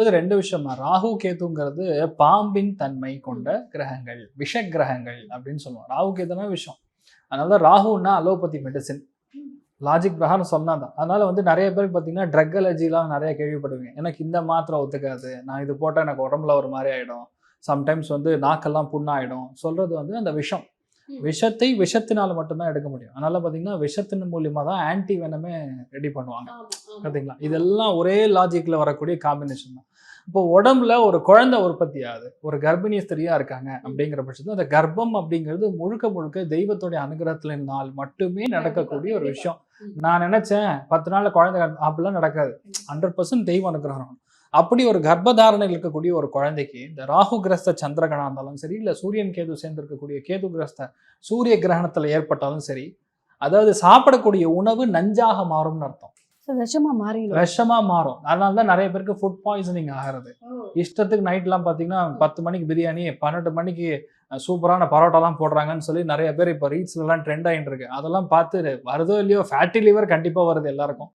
இது ரெண்டு விஷயம் தான் ராகு கேதுங்கிறது பாம்பின் தன்மை கொண்ட கிரகங்கள் விஷ கிரகங்கள் அப்படின்னு சொல்லுவோம். ராகு கேதுனா விஷம். அதனால தான் ராகுன்னா அலோபதி மெடிசின் லாஜிக் பிரகாரம் சொன்னாதான். அதனால வந்து நிறைய பேருக்கு பார்த்தீங்கன்னா ட்ரக் அலர்ஜிலாம் நிறைய கேள்விப்படுவீங்க. எனக்கு இந்த மாத்திரை ஒத்துக்காது. நான் இது போட்டால் எனக்கு உடம்புல ஒரு மாதிரி ஆகிடும் சம்டைம்ஸ் வந்து நாக்கெல்லாம் புண்ணாயிடும். சொல்றது வந்து அந்த விஷம். விஷத்தை விஷத்தினால மட்டும்தான் எடுக்க முடியும். அதனால பார்த்தீங்கன்னா விஷத்தின் மூலியமா தான் ஆன்டி வெனமே ரெடி பண்ணுவாங்க. பார்த்தீங்களா இதெல்லாம் ஒரே லாஜிக்ல வரக்கூடிய காம்பினேஷன் தான். இப்போ உடம்புல ஒரு குழந்தை உற்பத்தி ஆகுது ஒரு கர்ப்பிணி ஸ்திரியா இருக்காங்க அப்படிங்கிற பட்சத்தில் அந்த கர்ப்பம் அப்படிங்கிறது முழுக்க முழுக்க தெய்வத்துடைய அனுகிரகத்தினால் மட்டுமே நடக்கக்கூடிய ஒரு விஷயம். நான் நினைச்சேன் பத்து நாள்ல குழந்தை அப்படிலாம் நடக்காது. ஹண்ட்ரட் பர்சன்ட் தெய்வ அனுகிரகம். அப்படி ஒரு கர்ப்பதாரணையில் இருக்கக்கூடிய ஒரு குழந்தைக்கு இந்த ராகு கிரஸ்த சந்திரகணா இருந்தாலும் சரி இல்ல சூரியன் கேது சேர்ந்து இருக்கக்கூடிய கேது கிரஸ்த சூரிய கிரகணத்துல ஏற்பட்டாலும் சரி அதாவது சாப்பிடக்கூடிய உணவு நஞ்சாக மாறும்னு அர்த்தம். விஷமா மாறிடும். விஷமா மாறும். அதனால தான் நிறைய பேருக்கு ஃபுட் பாய்சனிங் ஆகிறது. இஷ்டத்துக்கு நைட்லாம் பார்த்தீங்கன்னா பத்து மணிக்கு பிரியாணி பன்னெண்டு மணிக்கு சூப்பரான பரோட்டாலாம் போடுறாங்கன்னு சொல்லி நிறைய பேர் இப்போ ரீல்ஸ்லாம் ட்ரெண்ட் ஆகிட்டு இருக்கு. அதெல்லாம் பார்த்து வருதோ இல்லையோ ஃபேட்டி லிவர் கண்டிப்பாக வருது எல்லாருக்கும்.